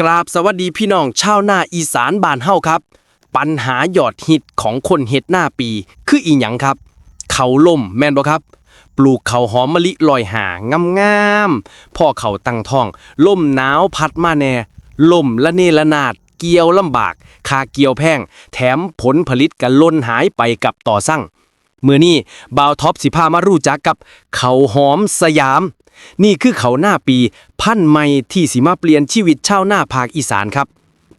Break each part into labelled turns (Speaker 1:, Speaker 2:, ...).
Speaker 1: กราบสวัสดีพี่น้องชาวนาอีสานบานเฮาครับ ปัญหายอดฮิตของคนเฮ็ดหน้าปี คืออีหยังครับ เขาล่มแม่นบ่ครับ ปลูกเขาหอมมะลิลอยหางงามๆพ่อเขาตั้งท้อง ล่มหนาวพัดมาแน่ ล่มละเนระนาด เกี่ยวลำบากคาเกี่ยวแพง แถมผลผลิตกันล้นหายไปกับต่อสั่งมือนี้บาวท็อปสิพามารู้จักกับเขาหอมสยาม นี่คือเขาหน้าปี พันใหม่ที่สิมาเปลี่ยนชีวิตชาวหน้าภาคอีสานครับ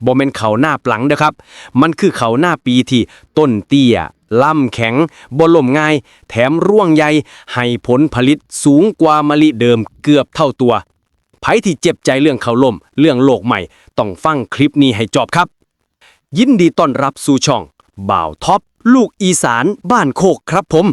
Speaker 1: บ่แม่นเขาหน้าปลังเด้อครับ มันคือเขาหน้าปีที่ต้นเตี้ยล่ำแข็งบ่ล่มง่าย แถมร่วงใหญ่ให้ผลผลิตสูงกว่ามะลิเดิมเกือบเท่าตัวไผที่เจ็บใจเรื่องเขาล่ม เรื่องโลกใหม่ ต้องฟังคลิปนี้ให้จบครับ ยินดีต้อนรับสู่ช่องบ่าวท็อป ลูกอีสานบ้านโคกครับผม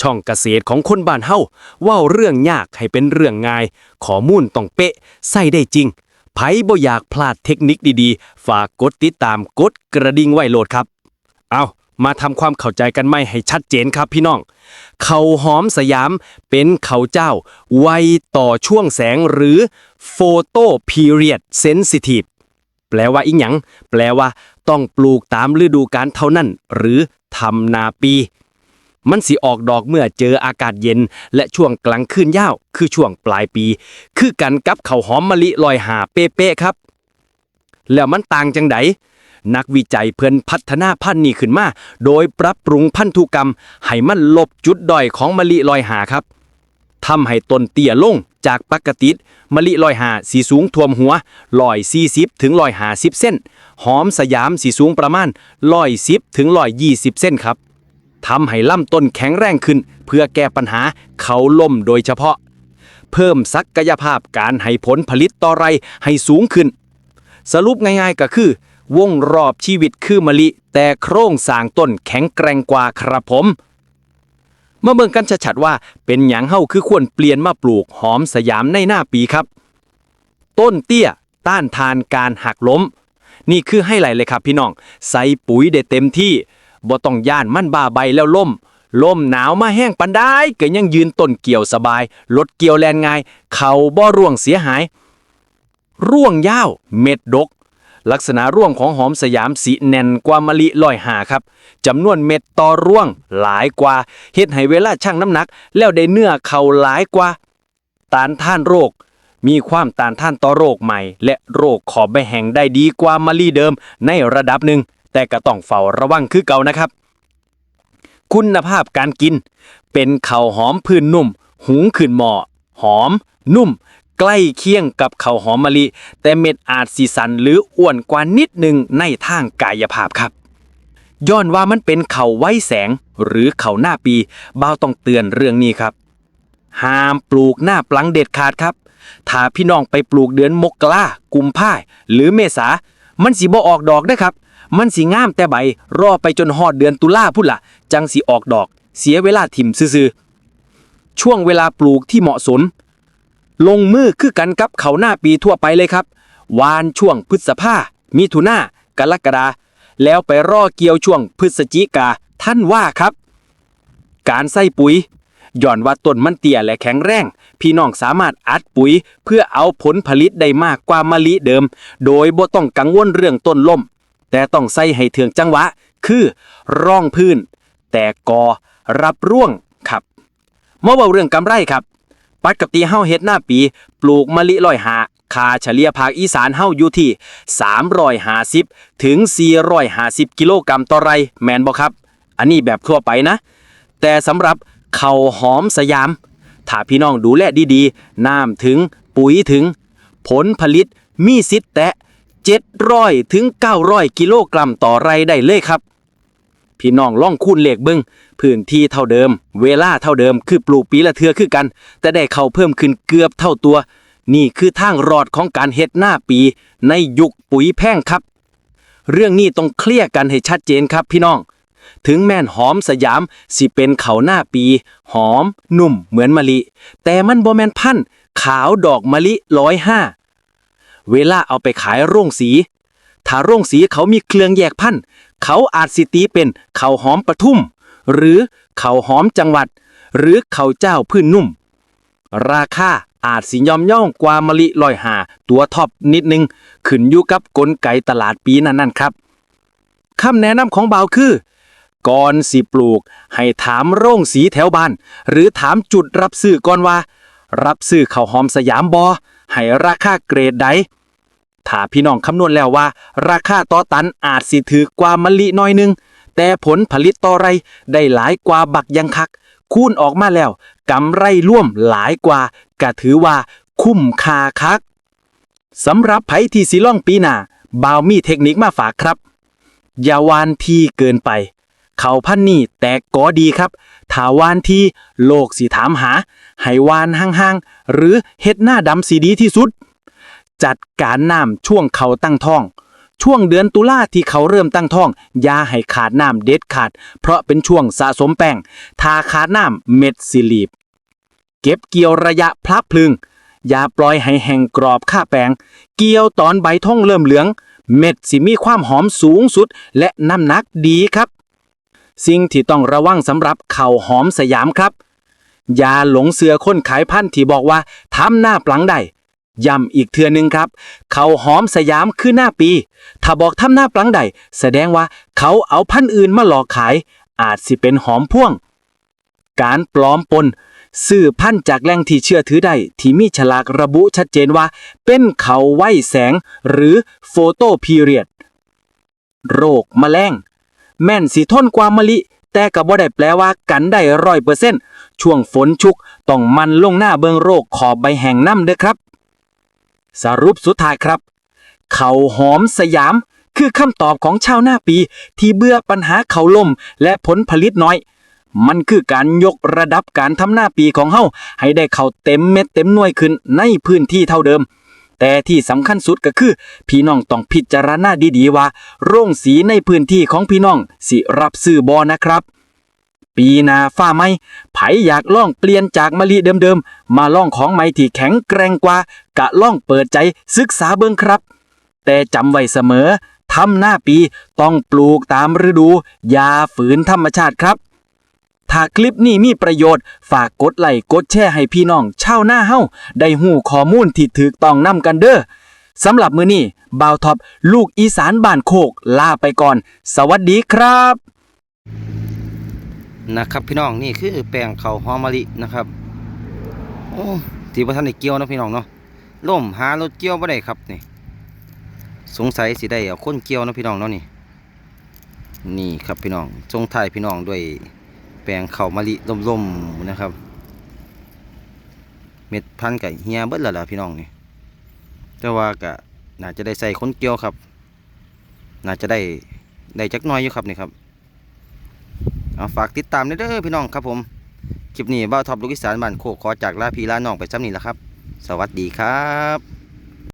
Speaker 1: ช่องเกษตรของคนบ้านเฮาเว่าเรื่องยากให้เป็นเรื่องง่าย ข้อมูลต้องเป๊ะ ใส่ได้จริงไผบ่อยากพลาดเทคนิคดีๆ ฝากกดติดตามกดกระดิ่งไว้โหลดครับ เอามาทำความเข้าใจกันไม่ให้ชัดเจนครับพี่น้อง เขาหอมสยามเป็นเขาเจ้า ไวต่อช่วงแสงหรือ Photo Period Sensitive แปลว่าอีหยัง แปลว่า ต้องปลูกตามฤดูกาลเท่านั้น หรือทำนาปี มันสิออกดอกเมื่อเจออากาศเย็น และช่วงกลางคืนยาว คือช่วงปลายปี คือกันกับเขาหอมมะลิลอยหาเป๊ะๆครับ แล้วมันต่างจังไดนักวิจัยเพิ่นพัฒนาพันธุ์นี้ขึ้นมา โดยปรับปรุงพันธุกรรม ให้มันลบจุดด้อยของมะลิลอยหาครับ ทำให้ต้นเตี้ยลงจากปกติมะลิลอยหาสีสูงท่วมหัวลอยสี่สิบถึงลอยหาสิบเส้น หอมสยามสีสูงประมาณลอยสิบถึงลอยยี่สิบเส้นครับทำให้ลำต้นแข็งแรงขึ้น เพื่อแก้ปัญหาเขาล่มโดยเฉพาะ เพิ่มศักยภาพการให้ผลผลิตต่อไรให้สูงขึ้น สรุปง่ายๆก็คือ วงรอบชีวิตคือมะลิ แต่โครงสร้างต้นแข็งแกร่งกว่าครับผม มาเบิ่งกันชัดๆว่า เป็นหยังเฮาคือควรเปลี่ยนมาปลูกหอมสยามในหน้าปีครับ ต้นเตี้ย ต้านทานการหักล้ม นี่คือให้ไหลเลยครับพี่น้อง ใส่ปุ๋ยได้เต็มที่บ่ต้องย่านมันบ้าใบแล้วล่มล่มหนาวมาแห้งปันได้ก็ยังยืนต้นเกี่ยวสบายรถเกี่ยวแลนง่าย เขาบ่ร่วงเสียหาย ร่วงยาว เม็ดดก ลักษณะร่วงของหอมสยามสีแน่นกว่ามะลิลอยหาครับจำนวนเม็ดต่อร่วงหลายกว่าเฮ็ดให้เวลาชั่งน้ำหนัก แล้วได้เนื้อเขาหลายกว่าต้านท่านโรค มีความต้านท่านต่อโรคใหม่ และโรคขอบใบแห้งได้ดีกว่ามะลิเดิมในระดับหนึ่ง แต่ก็ต้องเฝ้าระวังคือเก่านะครับ คุณภาพการกิน เป็นข้าวหอมพื้นนุ่ม หุงขึ้นหม้อหอม นุ่ม ใกล้เคียงกับข้าวหอมมะลิ แต่เม็ดอาจสีสันหรืออ้วนกว่านิดหนึ่งในทางกายภาพครับย้อนว่ามันเป็นเขาวไว้แสงหรือเขาวหน้าปีบ่าวต้องเตือนเรื่องนี้ครับ ห้ามปลูกหน้าปลังเด็ดขาดครับ ถ้าพี่น้องไปปลูกเดือนมกรากุมภาหรือเมษา มันสิบ่ออกดอกนะครับ มันสิงามแต่ใบ รอไปจนฮอดเดือนตุลาพุ่นละจังสิออกดอก เสียเวลาถิ่มซื่อช่วงเวลาปลูกที่เหมาะสม ลงมือคือกันกับเขาหน้าปีทั่วไปเลยครับ วานช่วงพฤษภามิถุนากรกฎาแล้วไปรอเกี่ยวช่วงพฤศจิกาท่านว่าครับ การใส่ปุ๋ยย่อนว่าต้นมันเตี้ยและแข็งแรง พี่น้องสามารถอัดปุ๋ย เพื่อเอาผลผลิตได้มากกว่ามะลิเดิม โดยบ่ต้องกังวลเรื่องต้นล่ม แต่ต้องใส่ให้เถืองจังหวะ คือร่องพื้น แต่กอรับร่วงครับมาเว้าเรื่องกำไรครับ ปักติเฮาเฮ็ดหน้าปี ปลูกมะลิร้อยหาค่าเฉลี่ยภาคอีสานเฮาอยู่ที่ 350 ถึง 450 กิโลกรัมต่อไร่แมนบ่ครับ อันนี้แบบทั่วไปนะ แต่สำหรับเขาวหอมสยาม ถ้าพี่น้องดูแลดีๆ น้ำถึงปุ๋ยถึง ผลผลิตมีสิทธิ์แตะ 700 ถึง 900 กิโลกรัมต่อไร่ได้เลยครับ พี่น้องล่องคูณเลขเบิ้ง พื้นที่เท่าเดิม เวลาเท่าเดิม คือปลูกปีละเทือคือกัน แต่ได้เข้าเพิ่มขึ้นเกือบเท่าตัว นี่คือทางรอดของการเฮ็ดหน้าปีในยุคปุ๋ยแพงครับ เรื่องนี้ต้องเคลียร์กันให้ชัดเจนครับพี่น้อง ถึงแม่นหอมสยามสิเป็นเขาหน้าปี หอม นุ่มเหมือนมะลิ แต่มันบ่แม่นพันธ์ขาวดอกมะลิร้อยห้าเวลาเอาไปขายโรงสี ถ้าโรงสีเขามีเครื่องแยกพันธุ์ เขาอาจสิตีเป็นเขาหอมปะทุ่ม หรือเขาหอมจังหวัด หรือเขาเจ้าพื้นนุ่ม ราคาอาจสิย่อมย่องกว่ามะลิลอยหาตัวท็อปนิดนึง ขึ้นอยู่กับกลไกตลาดปีนั้นๆครับคำแนะนำของเบาคือ ก่อนสิปลูก ให้ถามโรงสีแถวบ้าน หรือถามจุดรับซื้อก่อนว่า รับซื้อข้าวหอมสยามบอให้ราคาเกรดใดถ้าพี่น้องคำนวณแล้วว่า ราคาต่อตันอาจสิถือกว่ามะลิน้อยหนึง แต่ผลผลิตต่อไรได้หลายกว่าบักยังคัก คูณออกมาแล้วกำไรร่วมหลายกว่าก็ถือว่าคุ้มค่าคักสำหรับไผที่สิล่องปีหน้าบ่าวมีเทคนิคมาฝากครับ อย่าวานที่เกินไป เขาพันนี่แตกกอดีครับถ้าวานที่โลกสิถามหา ให้วานห่างๆ หรือเฮ็ดหน้าดำสีดีที่สุด จัดการน้ำช่วงเขาตั้งท้อง ช่วงเดือนตุลาที่เขาเริ่มตั้งท้องยาให้ขาดน้ำเด็ดขาด เพราะเป็นช่วงสะสมแป้งถ้าขาดน้ำเม็ดสิลีบ เก็บเกี่ยวระยะพลับพลึงอย่าปล่อยให้แห้งกรอบค่าแปลงเกี่ยวตอนใบท่องเริ่มเหลือง เม็ดสิมีความหอมสูงสุด และน้ำหนักดีครับ สิ่งที่ต้องระวังสำหรับเข่าหอมสยามครับ อย่าหลงเสือคนขายพันธุ์ที่บอกว่าทำหน้าปลังได้ ย้ำอีกเทือนึงครับเขาหอมสยามคือหน้าปี ถ้าบอกทำหน้าปลังได้แสดงว่าเขาเอาพันธุ์อื่นมาหลอกขาย อาจสิเป็นหอมพ่วง การปลอมปนซื้อพันธุ์จากแหล่งที่เชื่อถือได้ที่มีฉลากระบุชัดเจนว่า เป็นเขาไว้แสงหรือโฟโตพีเรียดโรคแมลงแม่นสิทนกว่ามะลิ แต่ก็บ่ได้แปลว่ากันได้ร้อยเปอร์เซ็นต์ช่วงฝนชุก ต้องมันลงหน้าเบิงโรคขอบใบแห่งน้ำเด้อครับ สรุปสุดท้ายครับ เขาหอมสยามคือคำตอบของชาวหน้าปีที่เบื่อปัญหาเขาล่มและผลผลิตน้อย มันคือการยกระดับการทำหน้าปีของเฮาให้ได้เข้าเต็มเม็ดเต็มหน่วยขึ้นในพื้นที่เท่าเดิม แต่ที่สำคัญสุดก็คือ พี่น้องต้องพิจารณาดีๆว่า โรงสีในพื้นที่ของพี่น้องสิรับซื้อบอนะครับ ปีนาฟ้าไหมไผอยากล่องเปลี่ยนจากมะลิเดิมๆ มาล่องของใหม่ที่แข็งแกร่งกว่า กะล่องเปิดใจศึกษาเบิ่งครับ แต่จำไว้เสมอทำหน้าปีต้องปลูกตามฤดู อย่าฝืนธรรมชาติครับ ถ้าคลิปนี้มีประโยชน์ ฝากกดไลค์กดแชร์ให้พี่น้องชาวหน้าเฮาได้หูข้อมูลที่ถูกต้องนำกันเด้อสำหรับมือนี้บ่าวท็อปลูกอีสานบ้านโคกลาไปก่อน สวัสดีครับ
Speaker 2: นะครับ พี่น้องนี่คือแปลงเขาหอมมะลินะครับโอ้ที่ว่าท่านได้เกี่ยวนะพี่น้องเนาะล่มหารถเกี่ยวบ่ได้ครับนี่ สงสัยสิได้เอาคนเกี่ยวนะพี่น้องเนาะนี่ นี่ครับพี่น้องทรงถ่ายพี่น้องด้วยแปลงเขามะลิล่มๆนะครับ เม็ดพันกับเฮียเบิดล้วล่ะพี่น้องนี่แต่ว่าก็น่าจะได้ใส่คนเกี่ยวครับ น่าจะได้ได้จักน้อยอยู่ครับนี่ครับ เอาฝากติดตามด้วยเด้อพี่น้องครับผมคลิปนี้บ้าท็อปลูกอีสานบ้านโคกขอจากลาพี่ลาน้องไปซ้ำนี้ละครับ สวัสดีครับ